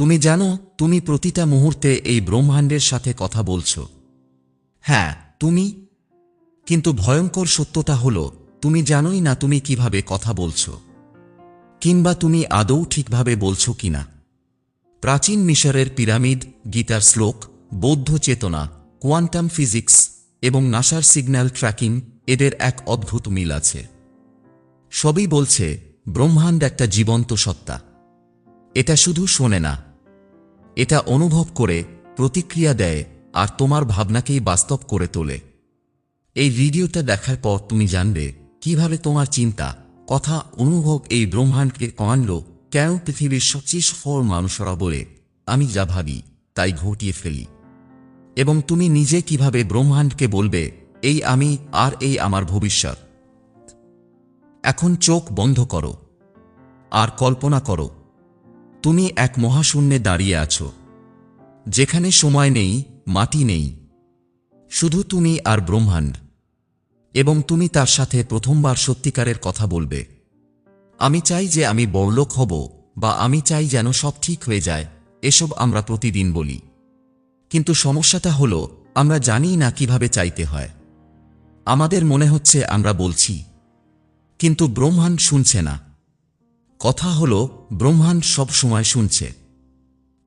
তুমি জানো, তুমি প্রতিটা মুহূর্তে এই ব্রহ্মাণ্ডের সাথে কথা বলছ। হ্যাঁ তুমি। কিন্তু ভয়ঙ্কর সত্যতা হল, তুমি জানোই না তুমি কীভাবে কথা বলছ। কিংবা তুমি আদৌ ঠিকভাবে বলছো কিনা। প্রাচীন মিশরের পিরামিড, গীতার শ্লোক, বৌদ্ধ চেতনা, কোয়ান্টাম ফিজিক্স এবং নাসার সিগন্যাল ট্র্যাকিং এদের এক অদ্ভুত মিল আছে। সবই বলছে, ব্রহ্মাণ্ড একটা জীবন্ত সত্তা। এটা শুধু শোনে না। এটা অনুভব করে প্রতিক্রিয়া দেয় আর তোমার ভাবনাকেই বাস্তব করে তোলে। এই ভিডিওটা দেখার পর তুমি জানবে, কীভাবে তোমার চিন্তা, কথা, অনুভব এই ব্রহ্মাণ্ডকে কমান্ড কেন পৃথিবীর সবচেয়ে সফল মানুষরা বলে, আমি যা ভাবি তাই ঘটিয়ে ফেলি। এবং তুমি নিজে কীভাবে ব্রহ্মাণ্ডকে বলবে, এই আমি আর এই আমার ভবিষ্যৎ। এখন চোখ বন্ধ করো। আর কল্পনা করো, তুমি এক মহাশূন্যে দাঁড়িয়ে আছো। যেখানে সময় নেই, মাটি নেই। শুধু তুমি আর ব্রহ্মাণ্ড। এবং তুমি তার সাথে প্রথমবার সত্যিকারের কথা বলবে। আমি চাই যে আমি বড়লোক হব বা আমি চাই যেন সব ঠিক হয়ে যায়, এসব আমরা প্রতিদিন বলি। কিন্তু সমস্যাটা হলো, আমরা জানি না কীভাবে চাইতে হয়। আমাদের মনে হচ্ছে আমরা বলছি। কিন্তু ব্রহ্মাণ্ড শুনছে না। কথা হলো, ব্রহ্মাণ্ড সব সময় শুনছে।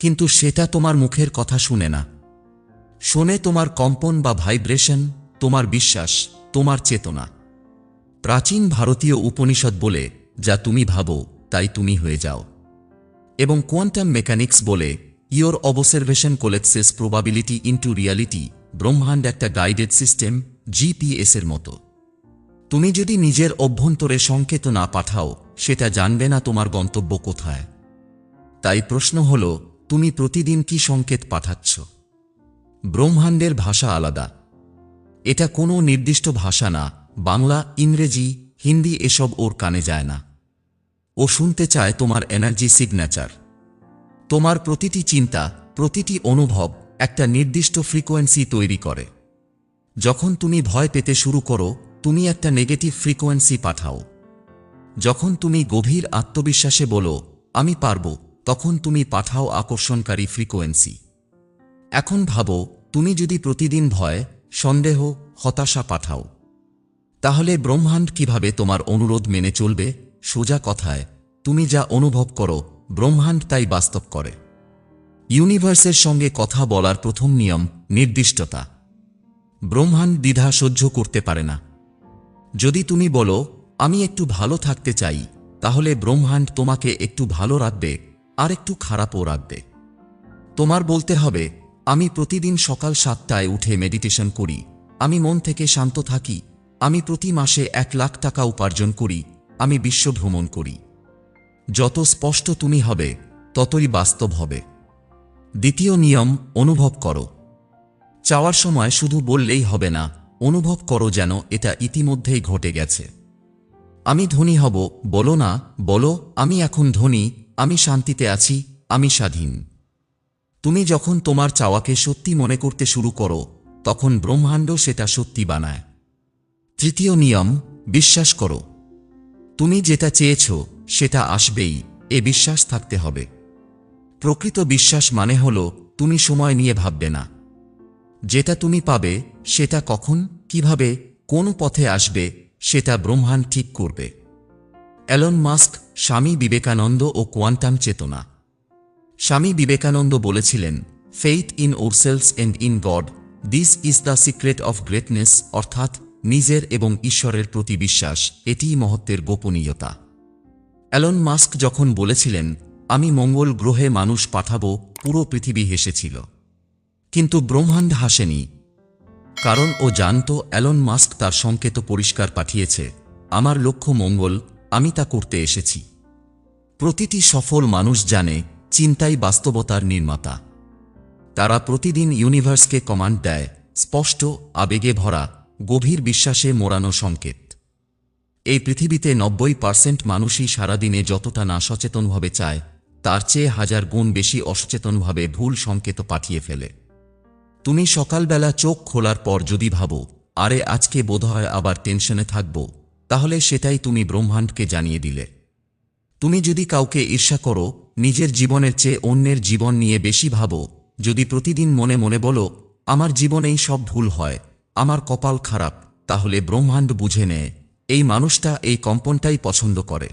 কিন্তু সেটা তোমার মুখের কথা শুনে না। শোনে তোমার কম্পন বা ভাইব্রেশন, তোমার বিশ্বাস, তোমার চেতনা। প্রাচীন ভারতীয় উপনিষদ বলে, যা তুমি ভাবো, তাই তুমি হয়ে যাও। এবং কোয়ান্টাম মেকানিক্স বলে your observation collapses probability into reality, ব্রহ্মাণ্ড একটা গাইডেড সিস্টেম, জিপিএসের মতো। তুমি যদি নিজের অভ্যন্তরে সংকেত না পাঠাও, সেটা জানবে না তোমার গন্তব্য কোথায়। তাই প্রশ্ন হল তুমি প্রতিদিন কি সংকেত পাঠাচ্ছ? ব্রহ্মাণ্ডের ভাষা আলাদা। এটা কোনো নির্দিষ্ট ভাষা না, বাংলা, ইংরেজি, হিন্দি এসব ওর কানে যায় না। ও শুনতে চায় তোমার এনার্জি সিগনেচার। তোমার প্রতিটি চিন্তা, প্রতিটি অনুভব একটা নির্দিষ্ট ফ্রিকোয়েন্সি তৈরি করে। যখন তুমি ভয় পেতে শুরু করো, তুমি একটা নেগেটিভ ফ্রিকোয়েন্সি পাঠাও। যখন তুমি গভীর আত্মবিশ্বাসে বলো, আমি পারব। তখন তুমি পাঠাও আকর্ষণকারী ফ্রিকোয়েন্সি। এখন ভাবো, তুমি যদি প্রতিদিন ভয়, সন্দেহ, হতাশা পাঠাও। তাহলে ব্রহ্মাণ্ড কীভাবে তোমার অনুরোধ মেনে চলবে, সোজা কথায়, তুমি যা অনুভব করো, ব্রহ্মাণ্ড তাই বাস্তব করে। ইউনিভার্সের সঙ্গে কথা বলার প্রথম নিয়ম, নির্দিষ্টতা। ব্রহ্মাণ্ড দ্বিধা সহ্য করতে পারে না। যদি তুমি বলো, আমি একটু ভালো থাকতে চাই, তাহলে ব্রহ্মাণ্ড তোমাকে একটু ভালো রাখবে। আর একটু খারাপও রাখবে তোমার বলতে হবে, আমি প্রতিদিন সকাল সাতটায় উঠে মেডিটেশন করি, আমি মন থেকে শান্ত থাকি, আমি প্রতি মাসে এক লাখ টাকা উপার্জন করি, আমি বিশ্ব ভ্রমণ করি। যত স্পষ্ট তুমি হবে, ততই বাস্তব হবে। দ্বিতীয় নিয়ম, অনুভব করো। চাওয়ার সময় শুধু বললেই হবে না, অনুভব করো যেন এটা ইতিমধ্যেই ঘটে গেছে। আমি ধনী হব, বলো না, বলো, আমি এখন ধনী আমি শান্তিতে আছি, আমি স্বাধীন। তুমি যখন তোমার চাওয়াকে সত্যি মনে করতে শুরু করো, তখন ব্রহ্মাণ্ড সেটা সত্যি বানায়। তৃতীয় নিয়ম, বিশ্বাস করো। তুমি যেটা চেয়েছ, সেটা আসবেই, এ বিশ্বাস থাকতে হবে। প্রকৃত বিশ্বাস মানে হল, তুমি সময় নিয়ে ভাববে না। যেটা তুমি পাবে, সেটা কখন, কীভাবে, কোন পথে আসবে, সেটা ব্রহ্মাণ্ড ঠিক করবে। অ্যালন মাস্ক স্বামী বিবেকানন্দ ও কোয়ান্টাম চেতনা। স্বামী বিবেকানন্দ বলেছিলেন faith in ourselves and in God this is the secret of greatness অর্থাৎ নিজের এবং ঈশ্বরের প্রতি বিশ্বাস এটিই মহত্বের গোপনীয়তা। অ্যালন মাস্ক যখন বলেছিলেন, আমি মঙ্গল গ্রহে মানুষ পাঠাবো, পুরো পৃথিবী হেসেছিল। কিন্তু ব্রহ্মাণ্ড হাসেনি। কারণ ও জানত অ্যালন মাস্ক তার সংকেত পরিষ্কার পাঠিয়েছে, আমার লক্ষ্য মঙ্গল আমি তা করতে এসেছি। প্রতিটি সফল মানুষ জানে চিন্তাই বাস্তবতার নির্মাতা। তারা প্রতিদিন ইউনিভার্সকে কমান্ড দেয়, স্পষ্ট, আবেগে ভরা, গভীর বিশ্বাসে মোড়ানো সংকেত। এই পৃথিবীতে নব্বই পার্সেন্ট মানুষই সারাদিনে যতটা না সচেতনভাবে চায়, তার চেয়ে হাজার গুণ বেশি অসচেতনভাবে ভুল সংকেত পাঠিয়ে ফেলে। তুমি সকালবেলা চোখ খোলার পর যদি ভাবো, আরে, আজকে বোধহয় আবার টেনশনে থাকব। তাহলে সেটাই তুমি ব্রহ্মাণ্ডকে জানিয়ে দিলে। তুমি যদি কাউকে ঈর্ষা করো, নিজের জীবনের চেয়ে অন্যের জীবন নিয়ে বেশি ভাবো, যদি প্রতিদিন মনে মনে বলো, আমার জীবনেই সব ভুল হয়, আমার কপাল খারাপ, তাহলে ব্রহ্মাণ্ড বুঝে নেয় এই মানুষটা এই কম্পনটাই পছন্দ করে।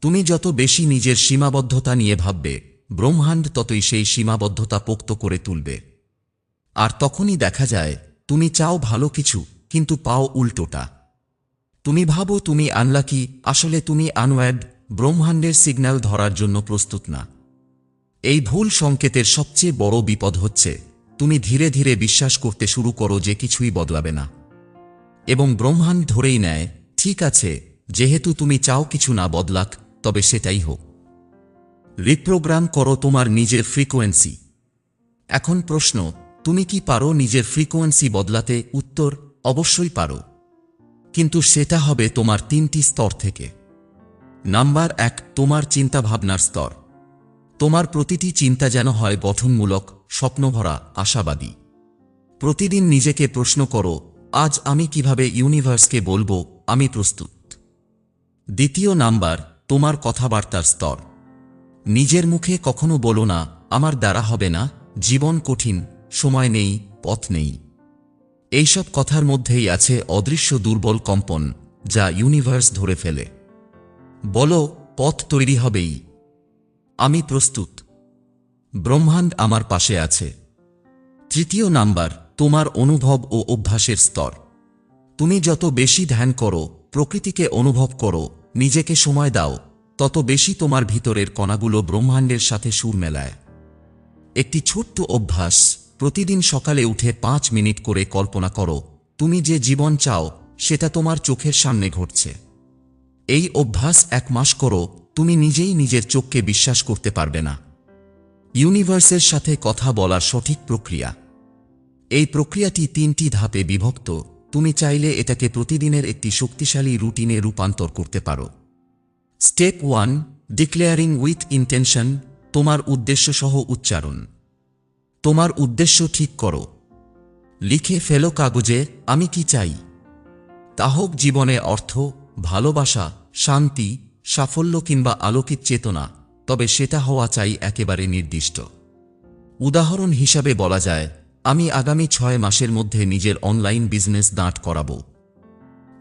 তুমি যত বেশি নিজের সীমাবদ্ধতা নিয়ে ভাববে, ব্রহ্মাণ্ড ততই সেই সীমাবদ্ধতা পোক্ত করে তুলবে। আর তখনই দেখা যায়, তুমি চাও ভালো কিছু, কিন্তু পাও উল্টোটা। তুমি ভাবো তুমি আনলাকি আসলে তুমি আনওয়ার্ড ব্রহ্মাণ্ডের সিগন্যাল ধরার জন্য প্রস্তুত না। এই ভুল সংকেতের সবচেয়ে বড় বিপদ হচ্ছে, তুমি ধীরে ধীরে বিশ্বাস করতে শুরু করো যে কিছুই বদলাবে না। এবং ব্রহ্মাণ্ড ধরেই নেয়, ঠিক আছে, যেহেতু তুমি চাও কিছু না বদলাক, তবে সেটাই হোক। রিপ্রোগ্রাম করো তোমার নিজের ফ্রিকোয়েন্সি। এখন প্রশ্ন, তুমি কি পারো নিজের ফ্রিকোয়েন্সি বদলাতে? উত্তর, অবশ্যই পারো। কিন্তু সেটা হবে তোমার তিনটি স্তর থেকে। নাম্বার এক, তোমার চিন্তাভাবনার স্তর। তোমার প্রতিটি চিন্তা যেন হয় গঠনমূলক, স্বপ্নভরা, আশাবাদী। প্রতিদিন নিজেকে প্রশ্ন করো, আজ আমি কীভাবে ইউনিভার্সকে বলব, আমি প্রস্তুত। দ্বিতীয় নাম্বার, তোমার কথাবার্তার স্তর। নিজের মুখে কখনো বলো না, আমার দ্বারা হবে না, জীবন কঠিন, সময় নেই, পথ নেই। এইসব কথার মধ্যেই আছে অদৃশ্য দুর্বল কম্পন, যা ইউনিভার্স ধরে ফেলে। বলো, পথ তৈরি হবেই। আমি প্রস্তুত। ব্রহ্মাণ্ড আমার পাশে আছে। তৃতীয় নাম্বার, তোমার অনুভব ও অভ্যাসের স্তর। তুমি যত বেশি ধ্যান করো, প্রকৃতিকে অনুভব করো, নিজেকে সময় দাও, তত বেশি তোমার ভিতরের কণাগুলো ব্রহ্মাণ্ডের সাথে সুর মেলায়। একটি ছোট্ট অভ্যাস প্রতিদিন সকালে উঠে পাঁচ মিনিট করে কল্পনা করো, তুমি যে জীবন চাও, সেটা তোমার চোখের সামনে ঘটছে। এই অভ্যাস এক মাস করো, তুমি নিজেই নিজের চোখকে বিশ্বাস করতে পারবে না। ইউনিভার্সের সাথে কথা বলার সঠিক প্রক্রিয়া। এই প্রক্রিয়াটি তিনটি ধাপে বিভক্ত, তুমি চাইলে এটাকে প্রতিদিনের একটি শক্তিশালী রুটিনে রূপান্তর করতে পারো। Step one, declaring with intention, তোমার উদ্দেশ্য সহ উচ্চারণ। তোমার উদ্দেশ্য ঠিক করো। লিখে ফেলো কাগজে, আমি কি চাই? তা হোক জীবনে অর্থ, ভালোবাসা, শান্তি, সাফল্য কিংবা আলোকিত চেতনা, তবে সেটা হওয়া চাই একেবারে নির্দিষ্ট। উদাহরণ হিসাবে বলা যায়, আমি আগামী ছয় মাসের মধ্যে নিজের অনলাইন বিজনেস দাঁড় করাবো।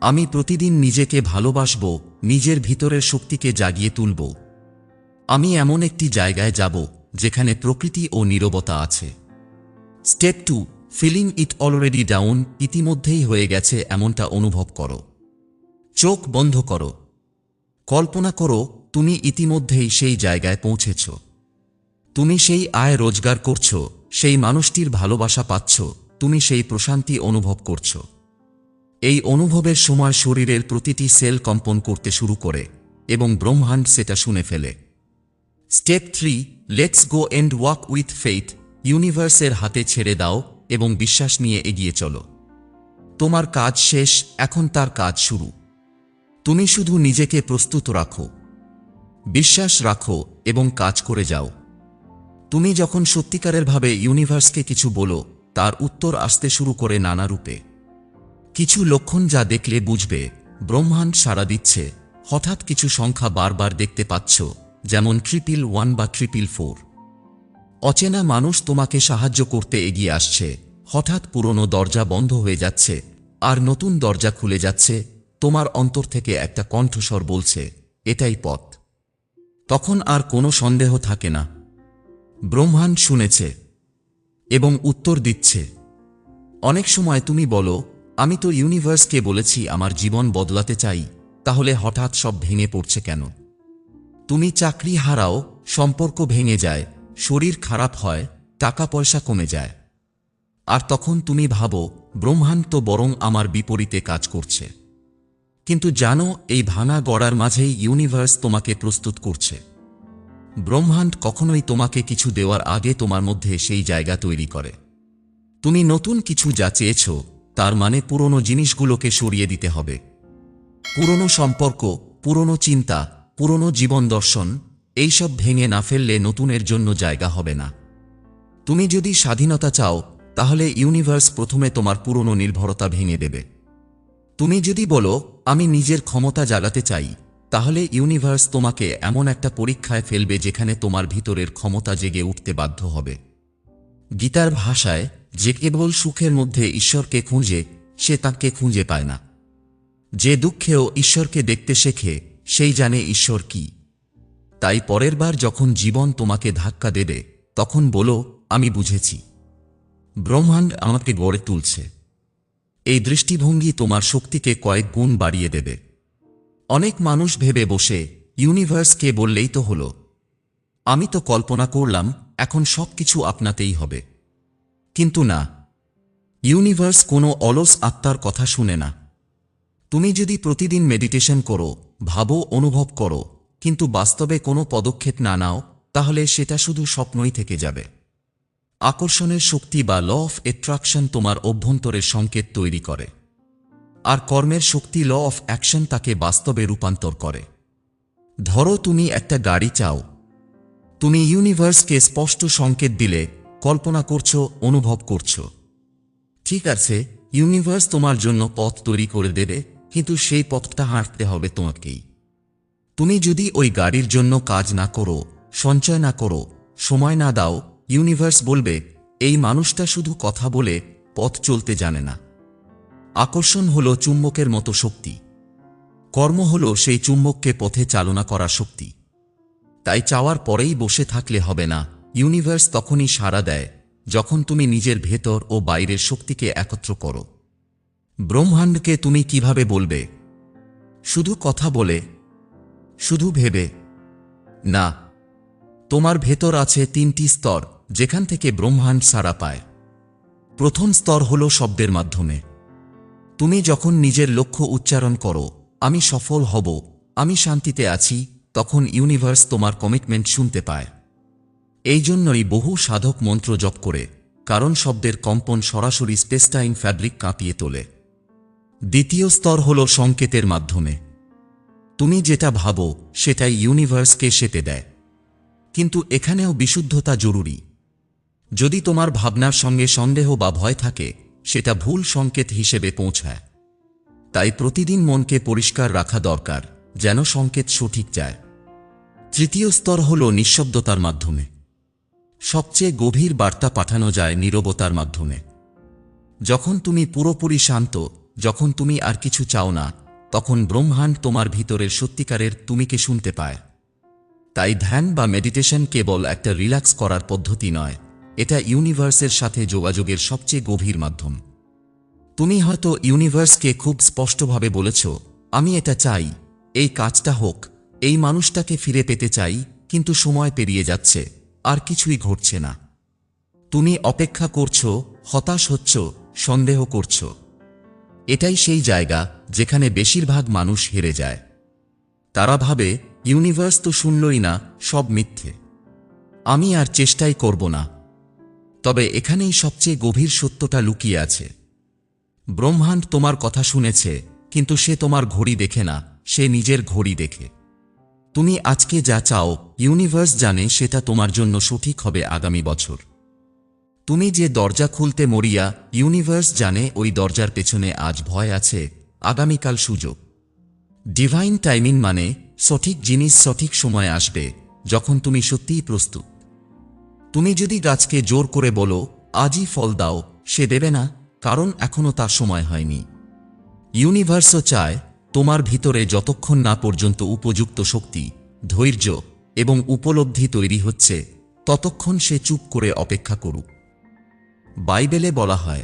আমি প্রতিদিন নিজেকে ভালোবাসব, নিজের ভিতরের শক্তিকে জাগিয়ে তুলব। আমি এমন একটি জায়গায় যাব যেখানে প্রকৃতি ও নীরবতা আছে। Step two, feeling it already done, ইতিমধ্যেই হয়ে গেছে এমনটা অনুভব করো। চোখ বন্ধ করো। কল্পনা করো, তুমি ইতিমধ্যেই সেই জায়গায় পৌঁছেছ। তুমি সেই আয় রোজগার করছ, সেই মানুষটির ভালোবাসা পাচ্ছ, তুমি সেই প্রশান্তি অনুভব করছ। এই অনুভবের সময় শরীরের প্রতিটি সেল কম্পন করতে শুরু করে এবং ব্রহ্মাণ্ড সেটা শুনে ফেলে। Step three let's go and walk with faith ইউনিভার্সের হাতে ছেড়ে দাও এবং বিশ্বাস নিয়ে এগিয়ে চলো। তোমার কাজ শেষ, এখন তার কাজ শুরু। তুমি শুধু নিজেকে প্রস্তুত রাখো। বিশ্বাস রাখো এবং কাজ করে যাও। তুমি যখন সত্যিকারের ভাবে ইউনিভার্সকে কিছু বলো, তার উত্তর আসতে শুরু করে নানা রূপে। কিছু লক্ষণ যা দেখলে বুঝবে, ব্রহ্মাণ্ড সাড়া দিচ্ছে। হঠাৎ কিছু সংখ্যা বারবার দেখতে পাচ্ছ। যেমন ট্রিপিল ওয়ান বা ট্রিপিল ফোর অচেনা মানুষ তোমাকে সাহায্য করতে এগিয়ে আসছে। হঠাৎ পুরনো দরজা বন্ধ হয়ে যাচ্ছে। আর নতুন দরজা খুলে যাচ্ছে। তোমার অন্তর থেকে একটা কণ্ঠস্বর বলছে, এটাই পথ। তখন আর কোনো সন্দেহ থাকে না। ব্রহ্মাণ্ড শুনেছে এবং উত্তর দিচ্ছে, অনেক সময় তুমি বলো, আমি তো ইউনিভার্সকে বলেছি আমার জীবন বদলাতে চাই, তাহলে হঠাৎ সব ভেঙে পড়ছে কেন? তুমি চাকরি হারাও, সম্পর্ক ভেঙে যায়, শরীর খারাপ হয় টাকা পয়সা কমে যায়। আর তখন তুমি ভাবো, ব্রহ্মাণ্ড বরং আমার বিপরীতে কাজ করছে। কিন্তু জানো, এই ভাঙা গড়ার মাঝেই ইউনিভার্স তোমাকে প্রস্তুত করছে। ব্রহ্মাণ্ড কখনোই তোমাকে কিছু দেওয়ার আগে তোমার মধ্যে সেই জায়গা তৈরি করে। তুমি নতুন কিছু যা চেয়েছ, তার মানে পুরনো জিনিসগুলোকে সরিয়ে দিতে হবে। পুরনো সম্পর্ক, পুরনো চিন্তা পুরনো জীবন দর্শন, এইসব ভেঙে না ফেললে নতুনের জন্য জায়গা হবে না। তুমি যদি স্বাধীনতা চাও, তাহলে ইউনিভার্স প্রথমে তোমার পুরনো নির্ভরতা ভেঙে দেবে। তুমি যদি বলো, আমি নিজের ক্ষমতা জাগাতে চাই, তাহলে ইউনিভার্স তোমাকে এমন একটা পরীক্ষায় ফেলবে যেখানে তোমার ভিতরের ক্ষমতা জেগে উঠতে বাধ্য হবে। গীতার ভাষায়, যে কেবল সুখের মধ্যে ঈশ্বরকে খুঁজে, সে তাকে খুঁজে পায় না। যে দুঃখেও ঈশ্বরকে দেখতে শেখে সেই জানে ঈশ্বর কি। তাই পরের বার যখন জীবন তোমাকে ধাক্কা দেবে, তখন বলো, আমি বুঝেছি। ব্রহ্মাণ্ড আমাকে গড়ে তুলছে। এই দৃষ্টিভঙ্গি তোমার শক্তিকে কয়েক গুণ বাড়িয়ে দেবে। অনেক মানুষ ভেবে বসে, ইউনিভার্সকে বললেই তো হলো। আমি তো কল্পনা করলাম, এখন সব কিছু আপনাতেই হবে। কিন্তু না। ইউনিভার্স কোনো অলস আত্মার কথা শুনে না। তুমি যদি প্রতিদিন মেডিটেশন করো ভাবো, অনুভব করো। কিন্তু বাস্তবে কোনো পদক্ষেপ না নাও, তাহলে সেটা শুধু স্বপ্নই থেকে যাবে। আকর্ষণের শক্তি বা ল অফ অ্যাট্রাকশন তোমার অভ্যন্তরের সংকেত তৈরি করে। আর কর্মের শক্তি ল অফ অ্যাকশন তাকে বাস্তবে রূপান্তর করে। ধরো তুমি একটা গাড়ি চাও। তুমি ইউনিভার্সকে স্পষ্ট সংকেত দিলে, কল্পনা করছ, অনুভব করছ। ঠিক আছে, ইউনিভার্স তোমার জন্য পথ তৈরি করে দেবে কিন্তু সেই পথটা হাঁটতে হবে তোমাকেই। তুমি যদি ওই গাড়ির জন্য কাজ না করো, সঞ্চয় না করো, সময় না দাও, ইউনিভার্স বলবে, এই মানুষটা শুধু কথা বলে পথ চলতে জানে না। আকর্ষণ হল চুম্বকের মতো শক্তি। কর্ম হল সেই চুম্বককে পথে চালনা করা শক্তি। তাই চাওয়ার পরেই বসে থাকলে হবে না। ইউনিভার্স তখনই সাড়া দেয়, যখন তুমি নিজের ভেতর ও বাইরের শক্তিকে একত্র করো। ব্রহ্মাণ্ডকে তুমি কীভাবে বলবে? শুধু কথা বলে, শুধু ভেবে। না, তোমার ভেতর আছে তিনটি স্তর, যেখান থেকে ব্রহ্মাণ্ড সাড়া পায়। প্রথম স্তর হল শব্দের মাধ্যমে। তুমি যখন নিজের লক্ষ্য উচ্চারণ করো, আমি সফল হব, আমি শান্তিতে আছি, তখন ইউনিভার্স তোমার কমিটমেন্ট শুনতে পায়। এই জন্যই বহু সাধক মন্ত্র জপ করে, কারণ শব্দের কম্পন সরাসরি স্পেসটাইন ফ্যাব্রিক কাঁপিয়ে তোলে। দ্বিতীয় স্তর হল সংকেতের মাধ্যমে। তুমি যেটা ভাবো, সেটাই ইউনিভার্সকে সেতে দেয়। কিন্তু এখানেও বিশুদ্ধতা জরুরি। যদি তোমার ভাবনার সঙ্গে সন্দেহ বা ভয় থাকে, সেটা ভুল সংকেত হিসেবে পৌঁছায়। তাই প্রতিদিন মনকে পরিষ্কার রাখা দরকার, যেন সংকেত সঠিক যায়। তৃতীয় স্তর হল নিঃশব্দতার মাধ্যমে। সবচেয়ে গভীর বার্তা পাঠানো যায় নীরবতার মাধ্যমে। যখন তুমি পুরোপুরি শান্ত যখন তুমি আর কিছু চাও না, তখন ব্রহ্মাণ্ড তোমার ভিতরের সত্যিকারের তুমিকে শুনতে পায়। তাই ধ্যান বা মেডিটেশন কেবল একটা রিল্যাক্স করার পদ্ধতি নয়, এটা ইউনিভার্সের সাথে যোগাযোগের সবচেয়ে গভীর মাধ্যম। তুমি হয়তো ইউনিভার্সকে খুব স্পষ্টভাবে বলেছ, আমি এটা চাই, এই কাজটা হোক, এই মানুষটাকে ফিরে পেতে চাই, কিন্তু সময় পেরিয়ে যাচ্ছে, আর কিছুই ঘটছে না। তুমি অপেক্ষা করছ, হতাশ হচ্ছ, সন্দেহ করছ। এটাই সেই জায়গা যেখানে বেশিরভাগ মানুষ হেরে যায়। তারা ভাবে, ইউনিভার্স তো শুনলই না, সব মিথ্যে। আমি আর চেষ্টাই করব না। তবে এখানেই সবচেয়ে গভীর সত্যটা লুকিয়ে আছে। ব্রহ্মাণ্ড তোমার কথা শুনেছে, কিন্তু সে তোমার ঘড়ি দেখে না, সে নিজের ঘড়ি দেখে। তুমি আজকে যা চাও, ইউনিভার্স জানে সেটা তোমার জন্য সঠিক হবে আগামী বছর। তুমি যে দরজা খুলতে মরিয়া, ইউনিভার্স জানে ওই দরজার পেছনে আজ ভয় আছে, আগামীকাল সুযোগ। ডিভাইন টাইমিং মানে সঠিক জিনিস সঠিক সময় আসবে, যখন তুমি সত্যিই প্রস্তুত। তুমি যদি গাছকে জোর করে বলো, আজই ফল দাও সে দেবে না, কারণ এখনও তার সময় হয়নি। ইউনিভার্সও চায়, তোমার ভিতরে যতক্ষণ না পর্যন্ত উপযুক্ত শক্তি, ধৈর্য এবং উপলব্ধি তৈরি হচ্ছে, ততক্ষণ সে চুপ করে অপেক্ষা করুক। বাইবেলে বলা হয়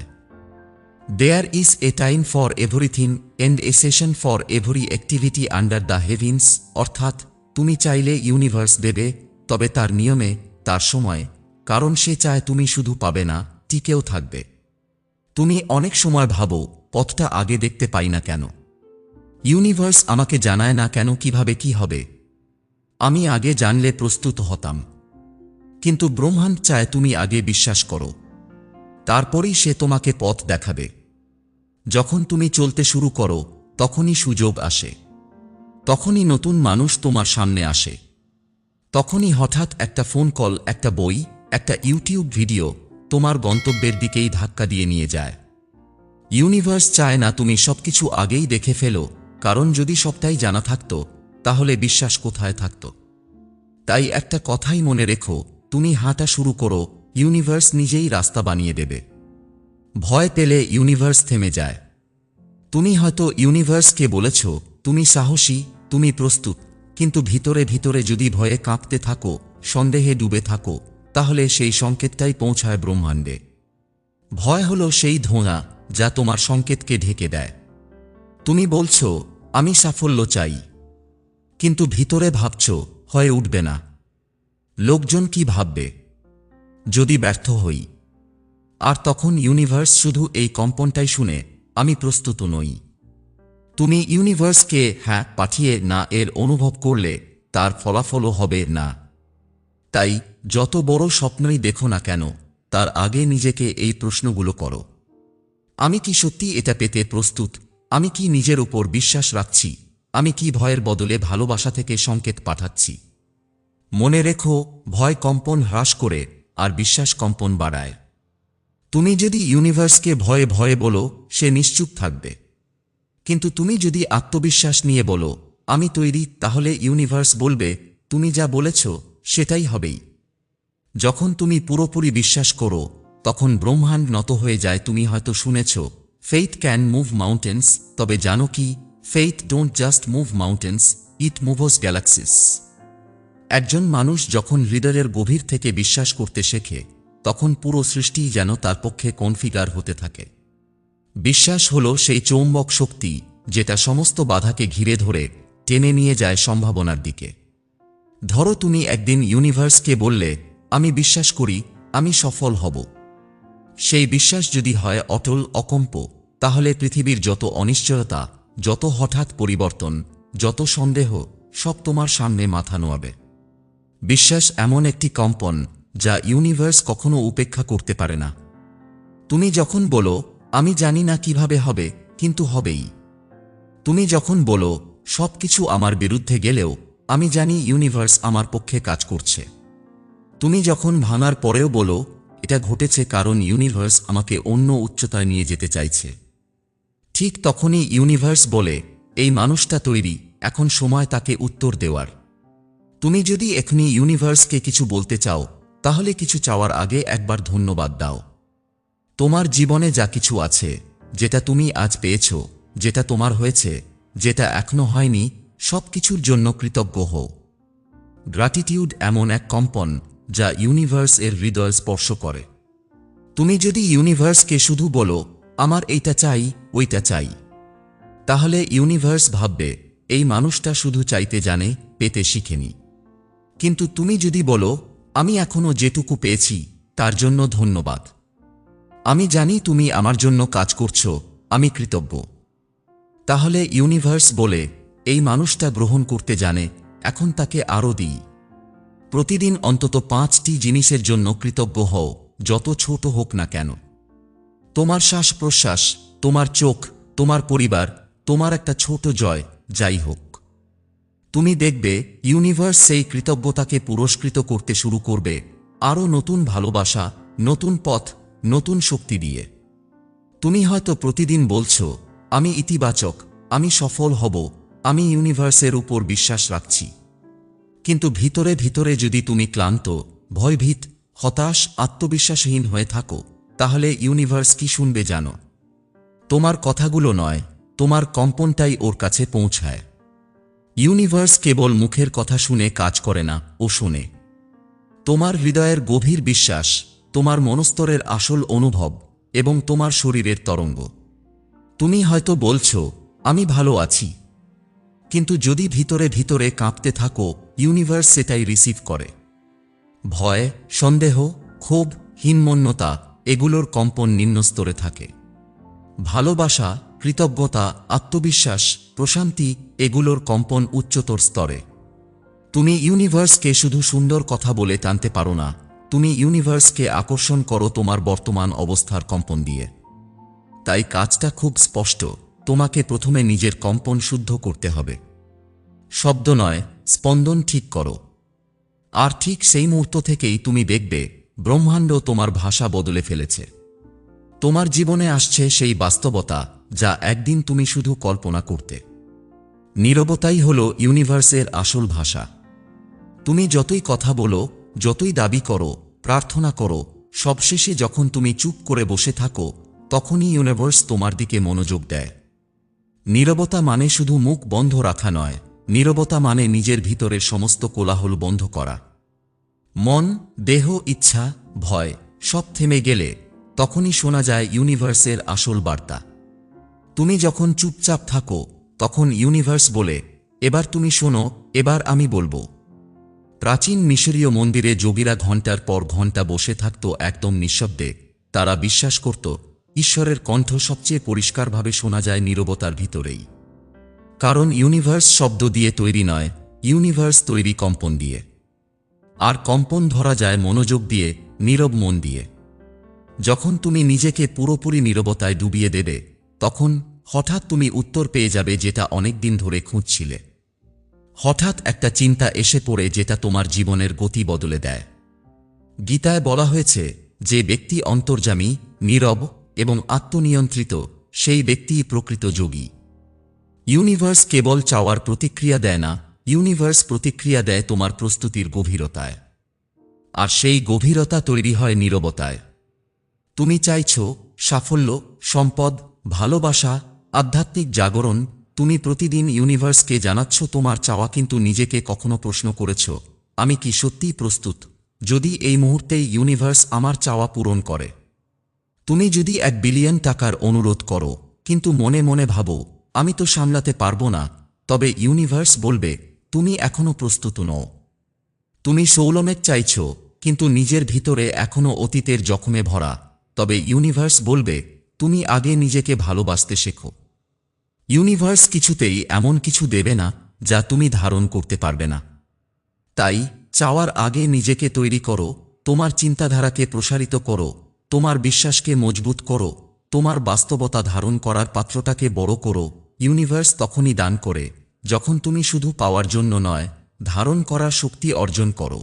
there is a time for everything and a season for every activity under the heavens অর্থাৎ, তুমি চাইলে ইউনিভার্স দেবে, তবে তার নিয়মে, তার সময়, কারণ সে চায় তুমি শুধু পাবে না, টিকেও থাকবে। তুমি অনেক সময় ভাবো, পথটা আগে দেখতে পাই না কেন? ইউনিভার্স আমাকে জানায় না কেন কীভাবে কি হবে? আমি আগে জানলে প্রস্তুত হতাম। কিন্তু ব্রহ্মাণ্ড চায় তুমি আগে বিশ্বাস করো। তারপরেই সে তোমাকে পথ দেখাবে। যখন তুমি চলতে শুরু করো, তখনই সুযোগ আসে। তখনই নতুন মানুষ তোমার সামনে আসে। তখনই হঠাৎ একটা ফোন কল একটা বই, একটা ইউটিউব ভিডিও তোমার গন্তব্যের দিকেই ধাক্কা দিয়ে নিয়ে যায়। ইউনিভার্স চায় না তুমি সবকিছু আগেই দেখে ফেলো, কারণ যদি সবটাই জানা থাকত, তাহলে বিশ্বাস কোথায় থাকত? তাই একটা কথাই মনে রেখো, তুমি হাঁটা শুরু করো ইউনিভার্স নিজেই রাস্তা বানিয়ে দেবে। ভয় পেলে ইউনিভার্স থেমে যায়। তুমি হয়তো ইউনিভার্সকে বলেছ, তুমি সাহসী, তুমি প্রস্তুত। কিন্তু ভিতরে ভিতরে যদি ভয়ে কাঁপতে থাকো, সন্দেহে ডুবে থাকো, তাহলে সেই সংকেতটাই পৌঁছায় ব্রহ্মাণ্ডে। ভয় হলো সেই ধোঁয়া যা তোমার সংকেতকে ঢেকে দেয়। তুমি বলছো, আমি সাফল্য চাই। কিন্তু ভিতরে ভাবছ, হয়ে উঠবে না। লোকজন কি ভাববে? যদি ব্যর্থ হই। আর তখন ইউনিভার্স শুধু এই কম্পনটাই শুনে আমি প্রস্তুত নই। তুমি ইউনিভার্সকে হ্যাঁ পাঠিয়ে না এর অনুভব করলে তার ফলাফলও হবে না। তাই যত বড় স্বপ্নই দেখো না কেন, তার আগে নিজেকে এই প্রশ্নগুলো করো। আমি কি সত্যি এটা পেতে প্রস্তুত? আমি কি নিজের উপর বিশ্বাস রাখছি? আমি কি ভয়ের বদলে ভালোবাসা থেকে সংকেত পাঠাচ্ছি? মনে রেখো, ভয় কম্পন হ্রাস করে আর বিশ্বাস কম্পন বাড়ায়। তুমি যদি ইউনিভার্সকে ভয়ে ভয়ে বলো, সে নিশ্চুপ থাকবে। কিন্তু তুমি যদি আত্মবিশ্বাস নিয়ে বলো, আমি তৈরি, তাহলে ইউনিভার্স বলবে, তুমি যা বলেছ, সেটাই হবেই। যখন তুমি পুরোপুরি বিশ্বাস করো, তখন ব্রহ্মাণ্ড নত হয়ে যায়, তুমি হয়তো শুনেছ ফেইথ ক্যান মুভ মাউন্টেন্স তবে জানো কি faith don't just move mountains it moves galaxies একজন মানুষ যখন হৃদয়ের গভীর থেকে বিশ্বাস করতে শেখে, তখন পুরো সৃষ্টিই যেন তার পক্ষে কনফিগার হতে থাকে। বিশ্বাস হল সেই চৌম্বক শক্তি যেটা সমস্ত বাধাকে ঘিরে ধরে টেনে নিয়ে যায় সম্ভাবনার দিকে। ধরো তুমি একদিন ইউনিভার্সকে বললে, আমি বিশ্বাস করি, আমি সফল হব। সেই বিশ্বাস যদি হয় অটল, অকম্প, তাহলে পৃথিবীর যত অনিশ্চয়তা, যত হঠাৎ পরিবর্তন, যত সন্দেহ, সব তোমার সামনে মাথা নোয়াবে। বিশ্বাস এমন একটি কম্পন যা ইউনিভার্স কখনো উপেক্ষা করতে পারে না। তুমি যখন বলো, আমি জানি না কীভাবে হবে, কিন্তু হবেই। তুমি যখন বলো, সবকিছু আমার বিরুদ্ধে গেলেও, আমি জানি ইউনিভার্স আমার পক্ষে কাজ করছে। তুমি যখন ভাঙার পরেও বলো, এটা ঘটেছে কারণ ইউনিভার্স আমাকে অন্য উচ্চতায় নিয়ে যেতে চাইছে। ঠিক তখনই ইউনিভার্স বলে, এই মানুষটা তৈরি, এখন সময় তাকে উত্তর দেওয়ার। তুমি যদি এখনই ইউনিভার্সকে কিছু বলতে চাও, তাহলে কিছু চাওয়ার আগে একবার ধন্যবাদ দাও। তোমার জীবনে যা কিছু আছে, যেটা তুমি আজ পেয়েছ, যেটা তোমার হয়েছে, যেটা এখনও হয়নি, সব কিছুর জন্য কৃতজ্ঞ হও। গ্র্যাটিটিউড এমন এক কম্পন যা ইউনিভার্স এর হৃদয় স্পর্শ করে। তুমি যদি ইউনিভার্সকে শুধু বলো, আমার এইটা চাই, ওইটা চাই, তাহলে ইউনিভার্স ভাববে, এই মানুষটা শুধু চাইতে জানে, পেতে শিখেনি। কিন্তু তুমি যদি বলো, আমি এখনও যেটুকু পেয়েছি, তার জন্য ধন্যবাদ। আমি জানি তুমি আমার জন্য কাজ করছ, আমি কৃতজ্ঞ। তাহলে ইউনিভার্স বলে, এই মানুষটা গ্রহণ করতে জানে, এখন তাকে আরও দিই। প্রতিদিন অন্তত পাঁচটি জিনিসের জন্য কৃতজ্ঞ হও, যত ছোট হোক না কেন। তোমার শ্বাস প্রশ্বাস, তোমার চোখ, তোমার পরিবার, তোমার একটা ছোট জয়, যাই হোক। তুমি দেখবে ইউনিভার্স সেই কৃতজ্ঞতাকে পুরস্কৃত করতে শুরু করবে। আরও নতুন ভালোবাসা, নতুন পথ, নতুন শক্তি দিয়ে। তুমি হয়তো প্রতিদিন বলছো, আমি ইতিবাচক, আমি সফল হব, আমি ইউনিভার্সের উপর বিশ্বাস রাখছি। কিন্তু ভিতরে ভিতরে যদি তুমি ক্লান্ত, ভয়ভীত, হতাশ, আত্মবিশ্বাসহীন হয়ে থাকো, তাহলে ইউনিভার্স কি শুনবে জানো? তোমার কথাগুলো নয়, তোমার কম্পনটাই ওর কাছে পৌঁছায়। ইউনিভার্স কেবল মুখের কথা শুনে, কাজ করে না, ও শোনে। তোমার হৃদয়ের গভীর বিশ্বাস, তোমার মনস্তরের আসল অনুভব এবং তোমার শরীরের তরঙ্গ। তুমি হয়তো বলছো, আমি ভালো আছি। কিন্তু যদি ভিতরে ভিতরে কাঁপতে থাকো, ইউনিভার্স সেটাই রিসিভ করে। ভয়, সন্দেহ, ক্ষোভ, হীনমন্যতা, এগুলোর কম্পন নিম্নস্তরে থাকে। ভালোবাসা, কৃতজ্ঞতা, আত্মবিশ্বাস, প্রশান্তি এগুলোর কম্পন উচ্চতর স্তরে। তুমি ইউনিভার্সকে শুধু সুন্দর কথা বলে টানতে পারো না, তুমি ইউনিভার্সকে আকর্ষণ করো তোমার বর্তমান অবস্থার কম্পন দিয়ে। তাই কাজটা খুব স্পষ্ট, তোমাকে প্রথমে নিজের কম্পন শুদ্ধ করতে হবে। শব্দ নয়, স্পন্দন ঠিক করো। আর ঠিক সেই মুহূর্ত থেকেই তুমি দেখবে, ব্রহ্মাণ্ড তোমার ভাষা বদলে ফেলেছে। তোমার জীবনে আসছে সেই বাস্তবতা, যা একদিন তুমি শুধু কল্পনা করতে। নীরবতাই হল ইউনিভার্সের আসল ভাষা। তুমি যতই কথা বলো, যতই দাবি করো, প্রার্থনা করো, সবশেষে যখন তুমি চুপ করে বসে থাকো, তখনই ইউনিভার্স তোমার দিকে মনোযোগ দেয়। নীরবতা মানে শুধু মুখ বন্ধ রাখা নয়, নীরবতা মানে নিজের ভিতরের সমস্ত কোলাহল বন্ধ করা। মন, দেহ, ইচ্ছা, ভয় সব থেমে গেলে তখনই শোনা যায় ইউনিভার্সের আসল বার্তা। তুমি যখন চুপচাপ থাকো তখন ইউনিভার্স বলে, এবার তুমি শোনো, এবার আমি বলব। প্রাচীন মিশরীয় মন্দিরে যোগীরা ঘণ্টার পর ঘণ্টা বসে থাকত একদম নিঃশব্দে। তারা বিশ্বাস করত, ঈশ্বরের কণ্ঠ সবচেয়ে পরিষ্কারভাবে শোনা যায় নীরবতার ভিতরেই। কারণ ইউনিভার্স শব্দ দিয়ে তৈরি নয়, ইউনিভার্স তৈরি কম্পন দিয়ে। আর কম্পন ধরা যায় মনোযোগ দিয়ে, নীরব মন দিয়ে। যখন তুমি নিজেকে পুরোপুরি নীরবতায় ডুবিয়ে দেবে, তখন হঠাৎ তুমি উত্তর পেয়ে যাবে যেটা অনেক দিন ধরে খুঁজছিলে। হঠাৎ একটা চিন্তা এসে পড়ে যেটা তোমার জীবনের গতি বদলে দেয়। গীতায় বলা হয়েছে যে ব্যক্তি অন্তর্জামী নীরব এবং আত্মনিয়ন্ত্রিত, সেই ব্যক্তিই প্রকৃত যোগী। ইউনিভার্স কেবল চাওয়ার প্রতিক্রিয়া দেয় না, ইউনিভার্স প্রতিক্রিয়া দেয় তোমার প্রস্তুতির গভীরতায়। আর সেই গভীরতা তৈরি হয় নীরবতায়। তুমি চাইছ সাফল্য, সম্পদ, ভালোবাসা আধ্যাত্মিক জাগরণ, তুমি প্রতিদিন ইউনিভার্সকে জানাচ্ছ, তোমার চাওয়া কিন্তু নিজেকে কখনো প্রশ্ন করেছ, আমি কি সত্যিই প্রস্তুত? যদি এই মুহূর্তেই ইউনিভার্স আমার চাওয়া পূরণ করে। তুমি যদি এক বিলিয়ন টাকার অনুরোধ করো, কিন্তু মনে মনে ভাবো, আমি তো সামলাতে পারব না, তবে ইউনিভার্স বলবে, তুমি এখনও প্রস্তুত নও। তুমি সৌলমেট চাইছ, কিন্তু নিজের ভিতরে এখনও অতীতের জখমে ভরা, তবে ইউনিভার্স বলবে, তুমি আগে নিজেকে ভালোবাসতে শেখো। ইউনিভার্স কিছুতেই এমন কিছু দেবে না যা তুমি ধারণ করতে পারবে না। তাই চাওয়ার আগে নিজেকে তৈরি করো, তোমার চিন্তাধারাকে প্রসারিত করো, তোমার বিশ্বাসকে মজবুত করো, তোমার বাস্তবতা ধারণ করার পাত্রটাকে বড় করো। ইউনিভার্স তখনই দান করে, যখন তুমি শুধু পাওয়ার জন্য নয়, ধারণ করার শক্তি অর্জন করো।